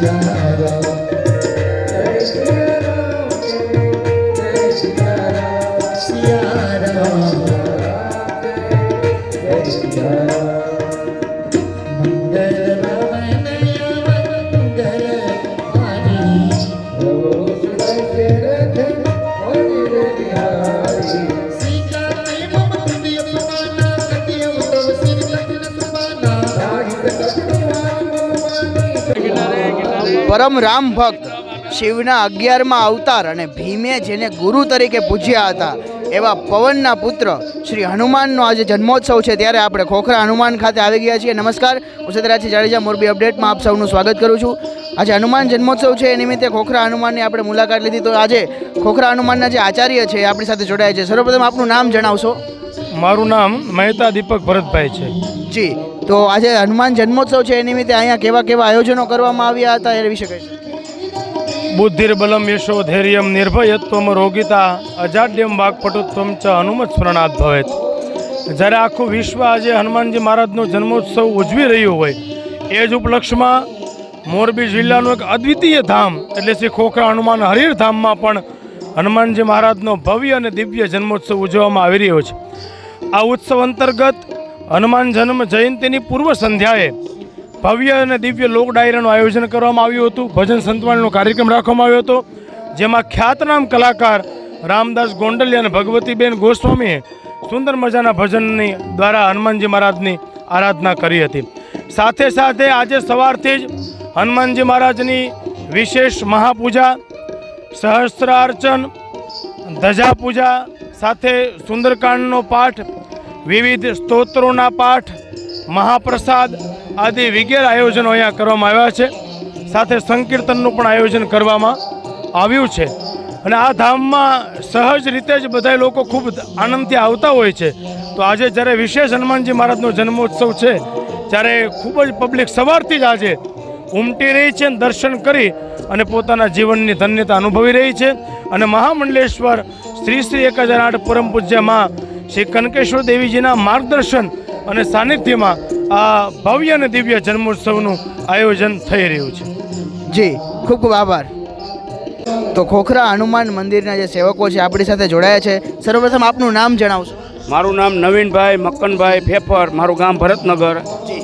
yeah. પરમ રામ ભક્ત શિવના અગિયારમાં અવતાર અને ભીમે જેને ગુરુ તરીકે પૂજ્યા હતા, એવા પવનના પુત્ર શ્રી હનુમાનનો આજે જન્મોત્સવ છે. ત્યારે આપણે ખોખરા હનુમાન ખાતે આવી ગયા છીએ. નમસ્કાર. હું સત્યરાજસિંહ જાડેજા મોરબી અપડેટમાં આપ સૌનું સ્વાગત કરું છું. આજે હનુમાન જન્મોત્સવ છે. એ નિમિત્તે ખોખરા હનુમાનની આપણે મુલાકાત લીધી. તો આજે ખોખરા હનુમાનના જે આચાર્ય છે એ આપણી સાથે જોડાયા છે. સર્વપ્રથમ આપનું નામ જણાવશો. મારું નામ મહેતા દીપક ભરતભાઈ છે. જી તો આજે હનુમાન જન્મોત્સવ છે એ નિમિત્તે અહીંયા કેવા કેવા આયોજનો કરવામાં આવ્યા હતા એ વિશે બુદ્ધિર બુદ્ધિર્બલમ યશો ધૈર્યમ નિર્ભયત્વમ રોગિતા અજાડ્યમ વાગપટુત્વમ ચ હનુમત સ્મરણાત ભવેત. જ્યારે આખું વિશ્વ આજે હનુમાનજી મહારાજનો જન્મોત્સવ ઉજવી રહ્યું હોય એ જ ઉપલક્ષમાં મોરબી જિલ્લાનું એક અદ્વિતીય ધામ એટલે શ્રી ખોખરા હનુમાન હરીર ધામમાં પણ હનુમાનજી મહારાજનો ભવ્ય અને દિવ્ય જન્મોત્સવ ઉજવવામાં આવી રહ્યો છે. આ ઉત્સવ અંતર્ગત હનુમાન જન્મ જયંતિની પૂર્વ સંધ્યાએ ભવ્ય અને દિવ્ય લોક ડાયરાનું આયોજન કરવામાં આવ્યું હતું. ભજન સંતવાણીનો કાર્યક્રમ રાખવામાં આવ્યો હતો. જેમાં ખ્યાતનામ કલાકાર રામદાસ ગોંડલિયા અને ભગવતીબેન ગોસ્વામીએ સુંદર મજાના ભજનની દ્વારા હનુમાનજી મહારાજની આરાધના કરી હતી. સાથે સાથે આજે સવારથી જ હનુમાનજી મહારાજની વિશેષ મહાપૂજા સહસ્ત્રાર્ચન ધજા પૂજા સાથે સુંદરકાંડનો પાઠ, વિવિધ સ્તોત્રોના પાઠ, મહાપ્રસાદ આદિ વગેરે આયોજનો અહીંયા કરવામાં આવ્યા છે. સાથે સંકીર્તનનું પણ આયોજન કરવામાં આવ્યું છે. અને આ ધામમાં સહજ રીતે જ બધા લોકો ખૂબ આનંદથી આવતા હોય છે. તો આજે જ્યારે વિશેષ હનુમાનજી મહારાજનો જન્મોત્સવ છે, ત્યારે ખૂબ જ પબ્લિક સવારથી જ આજે ઉમટી રહી છે અને દર્શન કરી અને પોતાના જીવનની ધન્યતા અનુભવી રહી છે. અને મહામંડલેશ્વર શ્રી શ્રી એક હજાર આઠ પરમ પૂજ્યમાં શ્રી કનકેશ્વર દેવીજીના માર્ગદર્શન અને સાનિધ્યમાં આ ભવ્ય અને દિવ્ય જન્મોત્સવનું આયોજન થઈ રહ્યું છે. જી ખૂબ ખૂબ આભાર. તો ખોખરા હનુમાન મંદિરના જે સેવકો છે આપણી સાથે જોડાયા છે. સર્વપ્રથમ આપનું નામ જણાવશો. મારું નામ નવીનભાઈ મક્કનભાઈ ફેફર મારું ગામ ભરતનગર. જી.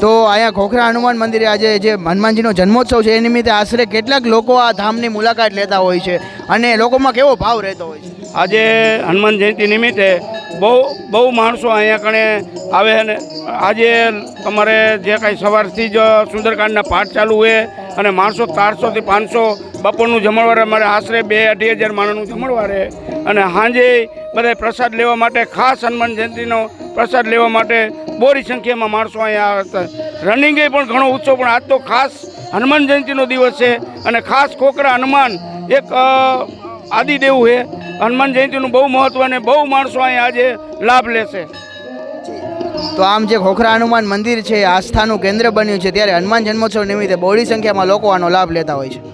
તો અહીંયા ખોખરા હનુમાન મંદિરે આજે જે હનુમાનજીનો જન્મોત્સવ છે એ નિમિત્તે આશરે કેટલાક લોકો આ ધામની મુલાકાત લેતા હોય છે અને લોકોમાં કેવો ભાવ રહેતો હોય છે? આજે હનુમાન જયંતિ નિમિત્તે બહુ બહુ માણસો અહીંયા કણે આવે અને આજે તમારે જે કાંઈ સવારથી જ સુંદરકાંડના પાઠ ચાલુ હોય અને માણસો ચારસોથી પાંચસો બપોરનું જમણવારે અમારે આશરે બે અઢી હજાર માણસનું જમણવાર અને સાંજે બધા પ્રસાદ લેવા માટે, ખાસ હનુમાન જયંતિનો પ્રસાદ લેવા માટે બોરી સંખ્યામાં માણસો અહીંયા આવે છે રનિંગે પણ ઘણો ઉત્સવ, પણ આજ તો ખાસ હનુમાન જયંતિનો દિવસ છે અને ખાસ ખોખરા હનુમાન એક આદિદેવ છે હનુમાન જયંતિનું બહુ મહત્વ અને બહુ માણસો અહીંયા આજે લાભ લેશે. તો આમ જે ખોખરા હનુમાન મંદિર છે આસ્થાનું કેન્દ્ર બન્યું છે, ત્યારે હનુમાન જન્મોત્સવ નિમિત્તે બહોળી સંખ્યામાં લોકો આનો લાભ લેતા હોય છે.